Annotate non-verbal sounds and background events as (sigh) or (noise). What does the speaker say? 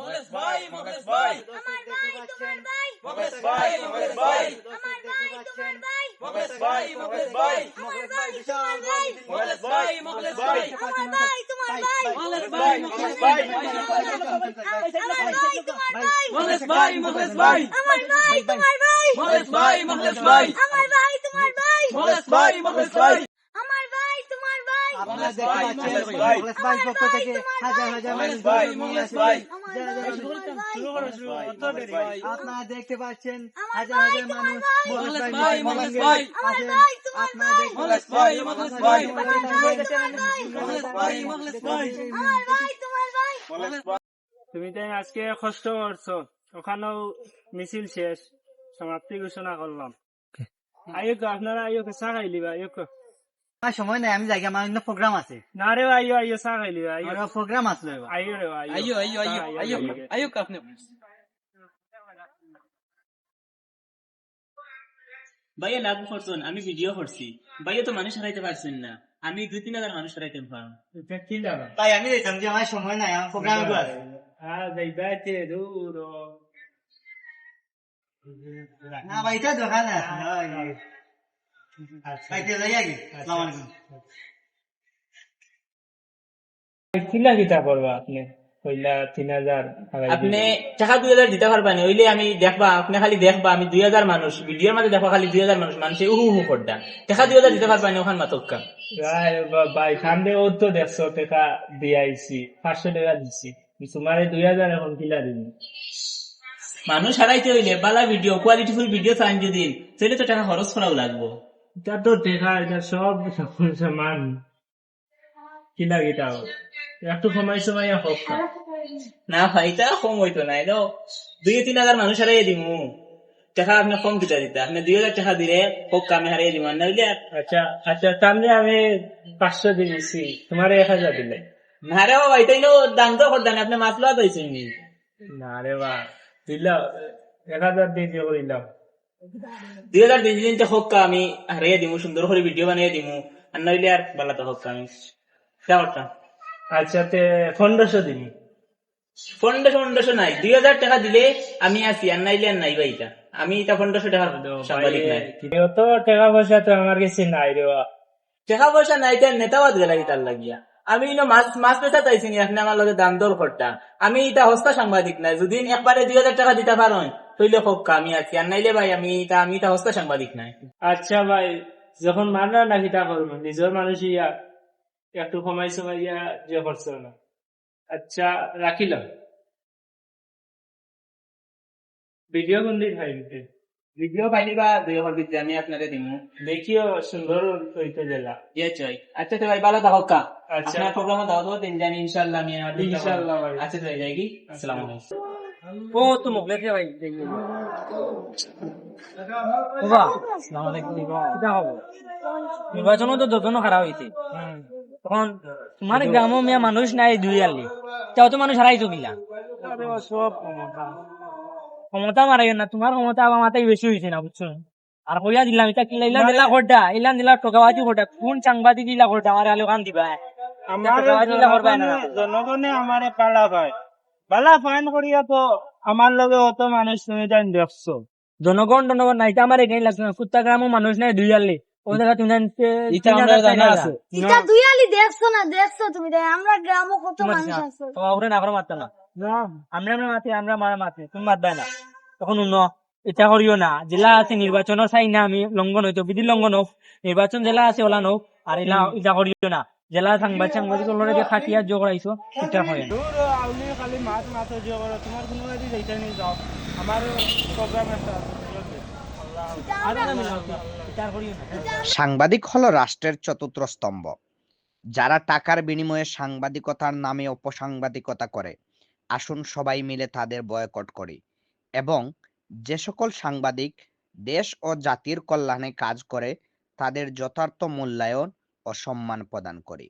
মুখলেস ভাই মুখলেস ভাই আমার ভাই তোমার ভাই মুখলেস ভাই মুখলেস ভাই আমার ভাই তোমার ভাই মুখলেস ভাই মুখলেস ভাই আমার ভাই তোমার ভাই মুখলেস ভাই মুখলেস ভাই আমার ভাই তোমার ভাই মুখলেস ভাই মুখলেস ভাই আমার ভাই তোমার ভাই মুখলেস ভাই মুখলেস ভাই আমার ভাই তোমার ভাই মুখলেস ভাই মুখলেস ভাই আমার ভাই তোমার ভাই মুখলেস ভাই মুখলেস ভাই আমার ভাই তোমার ভাই আপনারা দেখতে ভাই, পাচ্ছেন মোখলেস ভাই। মোখলেস ভাই পক্ষ থেকে হাজার হাজার মানুষ আপনারা দেখতে পাচ্ছেন হাজার হাজার মানুষ তুমি তাই আজকে কষ্ট করছ। ওখানেও মিছিল শেষ। সমাপ্তি ঘোষণা করলাম। আইয়ো আপনারা আইয়ো চা খাই লিবা আইয়ো আমার সময় নাই আমি জায়গা আমার প্রোগ্রাম আছে। না রে খাই লিবা আইয়ো আমার প্রোগ্রাম আসলো আইয়ো রে আইয়ো। আইয়ো আইয়ো আইয়ো আপনি ভাইয়া লাভ করছেন আমি ভিডিও করছি। ভাইয়া তো মানুষ হারাইতে পারছেন না। আমি দুই তিন হাজার মানুষ হারাইতে লাগা তাই আমি দেখলাম যে আমার সময় নাই আমার প্রোগ্রাম আছে হ্যাঁ যাইবাতে দূর। না ভাই এটা দোকান আছে ভাই কে যাই? আগে আসসালামু আলাইকুম কিলা কিতা করবা আপনি? কইলা তিন হাজার আপনি টাকা দুই হাজার দিতে পারবেন হইলে আমি দেখবা আপনি খালি দেখবা আমি দুই হাজার মানুষ ভিডিওর মাঝে দেখবা খালি দুই হাজার মানুষ মানুষে উহু উহু টাকা দুই হাজার দিতে পারবেন ওখান মাতক্কা? ভাই সামনে ও তো দেখছ টাকা দিয়াইছি পাঁচশো টাকা দিছি। তোমার দুই হাজার এখন কিলা দিন মানুষ হারাইতে হইলে বালা ভিডিও কোয়ালিটিফুল ভিডিও চান যদি তাহলে তো টাকা খরচ করাও লাগবো। এটা তো দেখা এটা সব সমান একটু সময় সময় হোক না। ভাই তা কম হইতো না। এলো দুই তিন হাজার মানুষ দিমু। টাকা আপনি কম দিতে? আপনি দুই হাজার টাকা দিলে হোক আমি হারিয়ে দিব না হইলে আচ্ছা আচ্ছা তাহলে আমি পাঁচশো দিয়েছি তোমার এক হাজার দিলে। না রে এটাই নো দাম তো করতেন আপনি মাছ লোয়া দইছেন নি। রে বা দিলাম এক হাজার দিয়ে দিয়ে করিলাম (laughs) দুই হাজার দিন আমি দিমু সুন্দর করে ভিডিও বানিয়ে দিমু। আর নইলে আর তো আমি তা করতাম। আচ্ছা তে পনেরোশো দিন পনেরোশো পনেরোশো নাই। দুই হাজার টাকা দিলে আমি আছি আর নাইলে আর নাই ভাইটা। আমি এটা পনেরোশো টাকা সাংবাদিক নাই। অত টাকা পয়সা তো আমার কাছে নাই রে টাকা পয়সা নাই তার নেতাবাদ গেলা তার লাগিয়া? আমি ইনো মাছ মাছ পেশা চাইছি আপনি আমার লগে দাম দর করতা। আমি এটা হস্তা সাংবাদিক নাই। যদি একবারে দুই হাজার টাকা দিতে পারো তৈলে হোক আমি আছি। আর নাইলে ভাই আমি এটা আমি এটা হস্তা সাংবাদিক নাই। আচ্ছা ভাই যখন মানা না কিতা করব? নিজের মানুষ ইয়া একটু সময় সময় ইয়া যে করছ না। আচ্ছা রাখিলাম ভিডিও কোন দিন খাইতে ভিডিও পাইলি বা দুই হাজার দিতে আমি আপনারে দিমু। দেখিও সুন্দর হইতে জেলা ইয়ে চাই আচ্ছা তো ভাই ভালো থাকক কা। আচ্ছা। প্রোগ্রামে দাও তো দিন জানি ইনশাআল্লাহ আমি ইনশাআল্লাহ আচ্ছা তো যাই কি? আসসালামু আলাইকুম। ও তো মুখলে ভাই নির্বাচনও তো যতন খারাপ হয়েছে তখন তোমার গ্রামও মেয়ে মানুষ নাই দুই আলি তাও তো মানুষ হারাইছো কিলা সব ক্ষমতা ক্ষমতা মারাইও না তোমার ক্ষমতা আমার বেশি হয়েছে না বুঝছ আর কইয়া দিলাম এটা কিলা ইলা দিলা করটা ইলা দিলা টকাবাজি করটা কোন সাংবাদিক ইলা করটা আমার আলো কান দিবা আমার টাকা দিলে। জনগণে- আমারে পালা পায় পালা ফাইন করিয়া তো আমার লগে অত মানুষ তুমি জান দেখছ। জনগণ জনগণ নাই আমার এখানে লাগছে না কুত্তা গ্রামও মানুষ নাই দুই আলি ওই দেখা তুমি জান ইটা আমরা জানা আছে। দুই আলি দেখছ না দেখছ তুমি দেখ আমরা গ্রামও কত মানুষ আছে। না করে মারতো না। আমরা আমরা মাতি আমরা মারা মাতি তুমি মাতবাই না। তখন উন্ন এটা করিও না জেলা আছে নির্বাচনের চাই না আমি লঙ্ঘন হইতো বিধি লঙ্ঘন হোক নির্বাচন জেলা আছে ওলা হোক আর এটা করিও না। জেলা সাংবাদিক সাংবাদিক ওলরে যে খাটিয়া জো করাইছো এটা হয়। দূর আউলি খালি মাছ মাছ করে তোমার কোনো বাড়ি যাইতে নিয়ে যাও আমার প্রোগ্রাম একটা সাংবাদিক হলো রাষ্ট্রের চতুর্থ স্তম্ভ। যারা টাকার বিনিময়ে সাংবাদিকতার নামে অপসাংবাদিকতা করে আসুন সবাই মিলে তাদের বয়কট করি। এবং যে সকল সাংবাদিক দেশ ও জাতির কল্যাণে কাজ করে তাদের যথার্থ মূল্যায়ন ও সম্মান প্রদান করি।